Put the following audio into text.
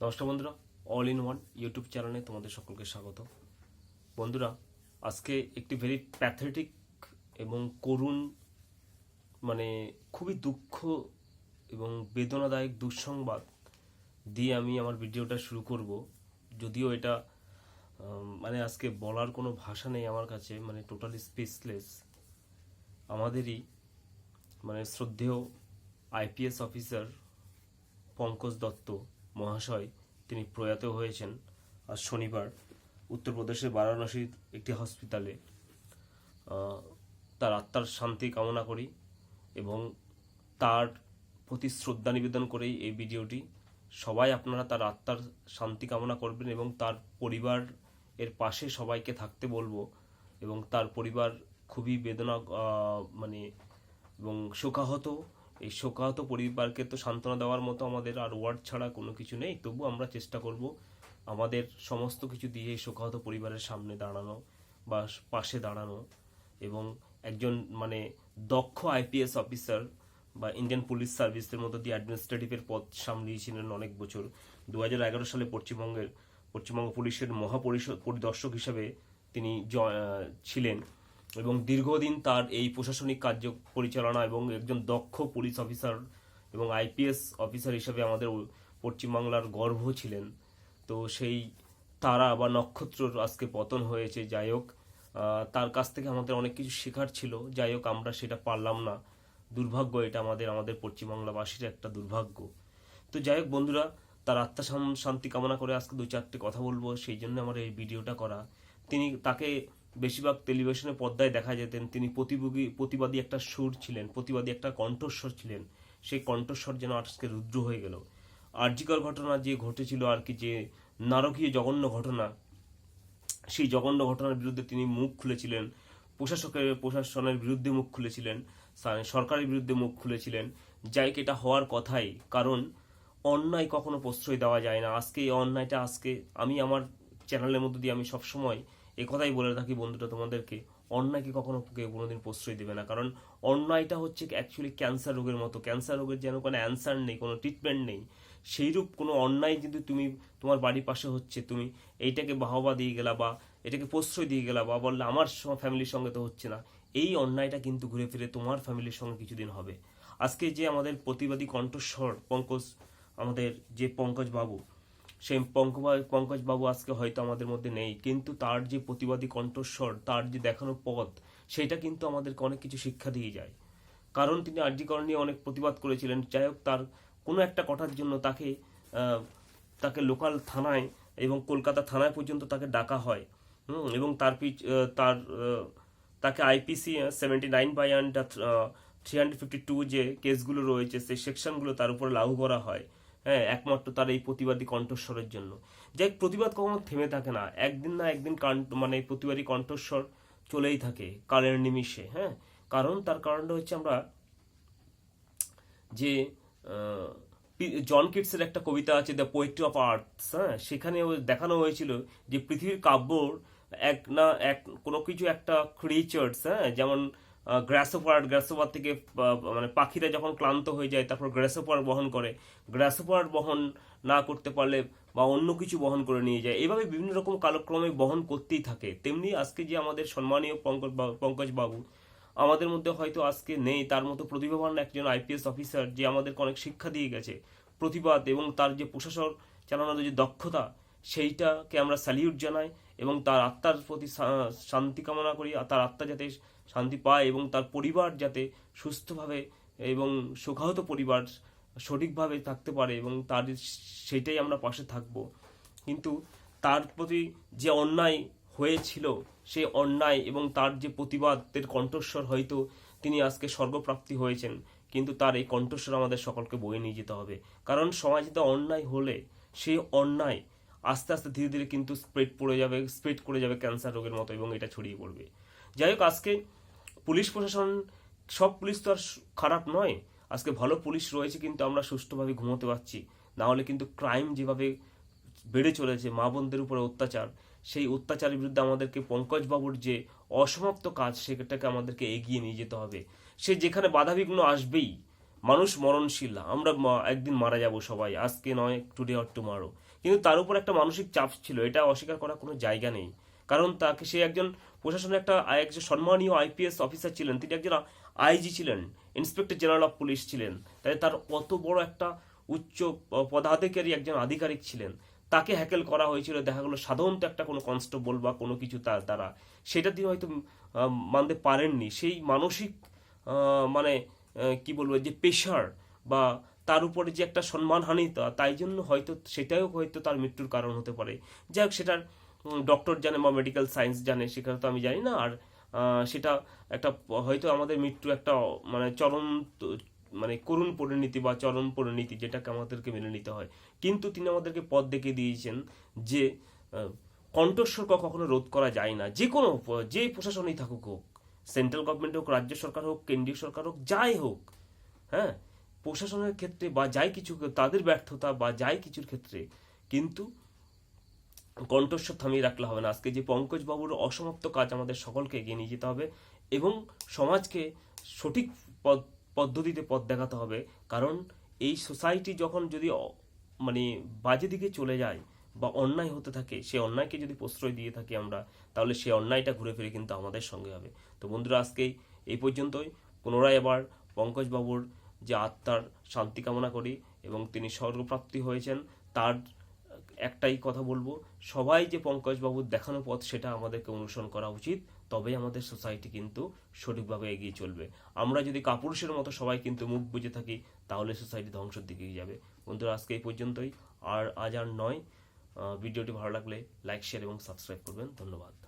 নমস্কার বন্ধুরা all in one YouTube চ্যানেলে তোমাদের সকলকে স্বাগত। বন্ধুরা, আজকে একটি ভেরি প্যাথেটিক এবং করুণ মানে খুবই দুঃখ এবং বেদনাদায়ক দুঃসংবাদ দিয়ে আমি আমার ভিডিওটা শুরু করব। যদিও এটা মানে আজকে বলার কোনো ভাষা নেই আমার কাছে মানে টোটালি স্পেসলেস আমাদেরই মানে শ্রদ্ধেয় আইপিএস অফিসার পঙ্কজ দত্ত মহাশয় তিনি প্রয়াত হয়েছেন আজ শনিবার উত্তরপ্রদেশের বারাণসীর একটি হসপিটালে। তার আত্মার শান্তি কামনা করি এবং তার প্রতি শ্রদ্ধা নিবেদন করেই এই ভিডিওটি। সবাই আপনারা তার আত্মার শান্তি কামনা করবেন এবং তার পরিবার এর পাশে সবাইকে থাকতে বলব এবং তার পরিবার খুবই বেদনা মানে এবং শোকাহত এই শোকাহত পরিবারকে তো সান্ত্বনা দেওয়ার মতো আমাদের আর ওয়ার্ড ছাড়া কোনো কিছু নেই। তবু আমরা চেষ্টা করব আমাদের সমস্ত কিছু দিয়ে এই শোকাহত পরিবারের সামনে দাঁড়ানো বা পাশে দাঁড়ানো এবং একজন মানে দক্ষ আইপিএস অফিসার বা ইন্ডিয়ান পুলিশ সার্ভিসের মতো দিয়ে অ্যাডমিনিস্ট্রেটিভের পদ সামলিয়েছিলেন অনেক বছর। দু হাজার এগারো সালে পশ্চিমবঙ্গের, পশ্চিমবঙ্গ পুলিশের মহাপরিষদ পরিদর্শক হিসেবে তিনি ছিলেন। এবং দীর্ঘদিন তার এই প্রশাসনিক কার্য পরিচালনা এবং একজন দক্ষ পুলিশ অফিসার এবং আইপিএস অফিসার হিসেবে আমাদের পশ্চিমবাংলার গর্ব ছিলেন। তো সেই তারা বা নক্ষত্র আজকে পতন হয়েছে, যাই হোক তার কাছ থেকে আমাদের অনেক কিছু শেখার ছিল। যাই হোক, আমরা সেটা পারলাম না। দুর্ভাগ্য এটা আমাদের আমাদের পশ্চিমবাংলাবাসীর একটা দুর্ভাগ্য। তো যাই হোক, বন্ধুরা, তার আত্মা শান্তি কামনা করে আজকে দু চারটে কথা বলব। সেই জন্য আমার এই ভিডিওটা করা। তিনি তাকে বেশিরভাগ টেলিভিশনের পর্দায় দেখা যেতেন। তিনি প্রতিযোগী প্রতিবাদী একটা সুর ছিলেন, প্রতিবাদী একটা কণ্ঠস্বর ছিলেন। সেই কণ্ঠস্বর যেন আজকে রুদ্র হয়ে গেল। আর্জিকর ঘটনা যে ঘটেছিল আর কি, যে নারকীয় জঘন্য ঘটনা, সেই জঘন্য ঘটনার বিরুদ্ধে তিনি মুখ খুলেছিলেন। প্রশাসকের, প্রশাসনের বিরুদ্ধে মুখ খুলেছিলেন সরকারের বিরুদ্ধে মুখ খুলেছিলেন। যাই এটা হওয়ার কথাই। কারণ অন্যায় কখনো প্রশ্রয় দেওয়া যায় না। আজকে এই অন্যায়টা, আজকে আমি আমার চ্যানেলের মধ্যে দিয়ে আমি সবসময় এ কথাই বলে থাকি বন্ধুটা তোমাদেরকে অন্যায়কে কখনো কেউ কোনোদিন প্রশ্রয় দেবে না। কারণ অন্যায়টা হচ্ছে অ্যাকচুয়ালি ক্যান্সার রোগের মতো। ক্যান্সার রোগের যেন কোনো অ্যান্সার নেই, কোনো ট্রিটমেন্ট নেই। সেইরূপ কোনো অন্যায় যদি তুমি, তোমার বাড়ির পাশে হচ্ছে, তুমি এইটাকে বাহবা দিয়ে গেলা বা এটাকে প্রশ্রয় দিয়ে গেলা বা বললে, আমার ফ্যামিলির সঙ্গে তো হচ্ছে না। এই অন্যায়টা কিন্তু ঘুরে ফিরে তোমার ফ্যামিলির সঙ্গে কিছুদিন হবে। আজকে যে আমাদের প্রতিবাদী কণ্ঠস্বর, পঙ্কজ, আমাদের যে পঙ্কজ বাবু সেই পঙ্কজ পঙ্কজ বাবু আজকে হয়তো আমাদের মধ্যে নেই কিন্তু তার যে প্রতিবাদী কণ্ঠস্বর তার যে দেখানো পথ সেটা কিন্তু আমাদেরকে অনেক কিছু শিক্ষা দিয়ে যায়। কারণ তিনি আর্যিকরণ নিয়ে অনেক প্রতিবাদ করেছিলেন। যাই হোক তার কোনো একটা কথার জন্য তাকে তাকে লোকাল থানায় এবং কলকাতা থানায় পর্যন্ত তাকে ডাকা হয়। এবং তার আহ, তার তাকে IPC seventy nine by under three hundred fifty two যে কেসগুলো রয়েছে সেই সেকশনগুলো তার উপরে লাগু করা হয়। হ্যাঁ একমাত্র তার এই প্রতিবাদী কণ্ঠস্বরের জন্য। যাই প্রতিবাদ কখনো থেমে থাকে না। একদিন না একদিন মানে প্রতিবাদী কণ্ঠস্বর চলেই থাকে কালের নিমিষে হ্যাঁ? কারণ তার কারণটা হচ্ছে আমরা যে জন কিটসের একটা কবিতা আছে দ্য পোয়েট্রি অফ আর্টস হ্যাঁ? সেখানে দেখানো হয়েছিল যে পৃথিবীর কাব্যর এক না, এক কোনো কিছু একটা ক্রিয়েচার্স হ্যাঁ? যেমন গ্রাসোপার গ্রাসোপার থেকে মানে পাখিরা যখন ক্লান্ত হয়ে যায়, তারপর গ্রাসোপার বহন করে। গ্রাসোপার বহন না করতে পারলে বা অন্য কিছু বহন করে নিয়ে যায়। এভাবে বিভিন্ন রকম কালক্রমে বহন করতেই থাকে। তেমনি আজকে যে আমাদের সম্মানীয় পঙ্কজ পঙ্কজ বাবু আমাদের মধ্যে হয়তো আজকে নেই, তার মতো প্রতিভাবান একজন আইপিএস অফিসার যে আমাদেরকে অনেক শিক্ষা দিয়ে গেছে। প্রতিবাদ এবং তার যে প্রশাসন চালানোর যে দক্ষতা সেইটাকে আমরা স্যালিউট জানাই এবং তার আত্মার প্রতি শান্তি কামনা করি আর তার আত্মা যাতে শান্তি পায় এবং তার পরিবার যাতে সুস্থভাবে এবং সুখাহত পরিবার সঠিকভাবে থাকতে পারে এবং তার সেটাই আমরা পাশে থাকব। কিন্তু তার প্রতি যে অন্যায় হয়েছিল, সেই অন্যায় এবং তার যে প্রতিবাদের কণ্ঠস্বর হয়তো তিনি আজকে স্বর্গপ্রাপ্তি হয়েছেন, কিন্তু তার এই কণ্ঠস্বর আমাদের সকলকে বয়ে নিয়ে যেতে হবে। কারণ সমাজে অন্যায় হলে সেই অন্যায় আস্তে আস্তে ধীরে ধীরে কিন্তু স্প্রেড পড়ে যাবে স্প্রেড করে যাবে ক্যান্সার রোগের মতো এবং এটা ছড়িয়ে পড়বে। যাই হোক, আজকে পুলিশ প্রশাসন, সব পুলিশ তো আর খারাপ নয়। আজকে ভালো পুলিশ রয়েছে কিন্তু আমরা সুষ্ঠুভাবে ঘুমোতে পারছি। না হলে কিন্তু ক্রাইম যেভাবে বেড়ে চলেছে, মা বোনদের উপরে অত্যাচার, সেই অত্যাচারের বিরুদ্ধে আমাদেরকে পঙ্কজ বাবুর যে অসমাপ্ত কাজ, সেটাকে আমাদেরকে এগিয়ে নিয়ে যেতে হবে। সে যেখানে বাধাবিঘ্ন আসবেই, মানুষ মরণশীল। আমরা একদিন মারা যাব সবাই। আজকে নয় টুডে অর টুমারো কিন্তু তার উপর একটা মানসিক চাপ ছিল, এটা অস্বীকার করার কোনো জায়গা নেই। কারণ তাকে সে একজন প্রশাসনের একটা একজন সম্মানীয় আইপিএস অফিসার ছিলেন, তিনি একজন আইজি ছিলেন, ইন্সপেক্টর জেনারেল অফ পুলিশ ছিলেন। তাই তার অত বড় একটা উচ্চ পদাধিকারী একজন আধিকারিক ছিলেন। তাকে হ্যাকেল করা হয়েছিল, দেখা গেলো সাধারণত একটা কোনো কনস্টেবল বা কোনো কিছু তার দ্বারা। সেটা তিনি হয়তো মানতে পারেননি। সেই মানসিক মানে কি বলব, যে পেশার বা তার উপরে যে একটা সম্মানহানি তা- তাই জন্য হয়তো সেটাও হয়তো তার মৃত্যুর কারণ হতে পারে। যাই হোক, সেটার ডক্টর জানে, বা মেডিকেল সায়েন্স জানে, সেখানে তো আমি জানি না। আর সেটা একটা, হয়তো আমাদের মৃত্যু একটা মানে চরম মানে করুণ পরিণতি বা চরম পরিণতি যেটাকে আমাদেরকে মেনে নিতে হয়। কিন্তু তিনি আমাদেরকে পথ দেখে দিয়েছেন যে কণ্ঠস্বর কখনো রোধ করা যায় না। যে কোনো যে প্রশাসনই থাকুক হোক সেন্ট্রাল গভর্নমেন্ট হোক, রাজ্য সরকার হোক, কেন্দ্রীয় সরকার হোক, যাই হোক হ্যাঁ প্রশাসনের ক্ষেত্রে বা যাই কিছু তাদের ব্যর্থতা বা যাই কিছুর ক্ষেত্রে কিন্তু কণ্ঠস্বর থামিয়ে রাখলে হবে না। আজকে যে পঙ্কজ বাবুর অসমাপ্ত কাজ আমাদের সকলকে এগিয়ে নিয়ে যেতে হবে এবং সমাজকে সঠিক পদ, পদ্ধতিতে পথ দেখাতে হবে। কারণ এই সোসাইটি যখন যদি মানে বাজে দিকে চলে যায় বা অন্যায় হতে থাকে, সে অন্যায়কে যদি প্রশ্রয় দিয়ে থাকি আমরা, তাহলে সে অন্যায়টা ঘুরে ফিরে কিন্তু আমাদের সঙ্গে হবে। তো বন্ধুরা, আজকে এই পর্যন্তই। পুনরায় আবার পঙ্কজবাবুর যে আত্মার শান্তি কামনা করি এবং তিনি স্বর্গপ্রাপ্তি হয়েছেন, তার একটাই কথা বলব, সবাই যে পঙ্কজবাবুর দেখানো পথ সেটা আমাদেরকে অনুসরণ করা উচিত, তবেই আমাদের সোসাইটি কিন্তু সঠিকভাবে এগিয়ে চলবে। আমরা যদি কাপুরুষের মতো সবাই কিন্তু মুখ বুঝে থাকি, তাহলে সোসাইটি ধ্বংসের দিকে যাবে। বন্ধুরা, আজকে এই পর্যন্তই। আর আজ আর নয়। ভিডিওটি ভালো লাগলে লাইক, শেয়ার এবং সাবস্ক্রাইব করবেন। ধন্যবাদ।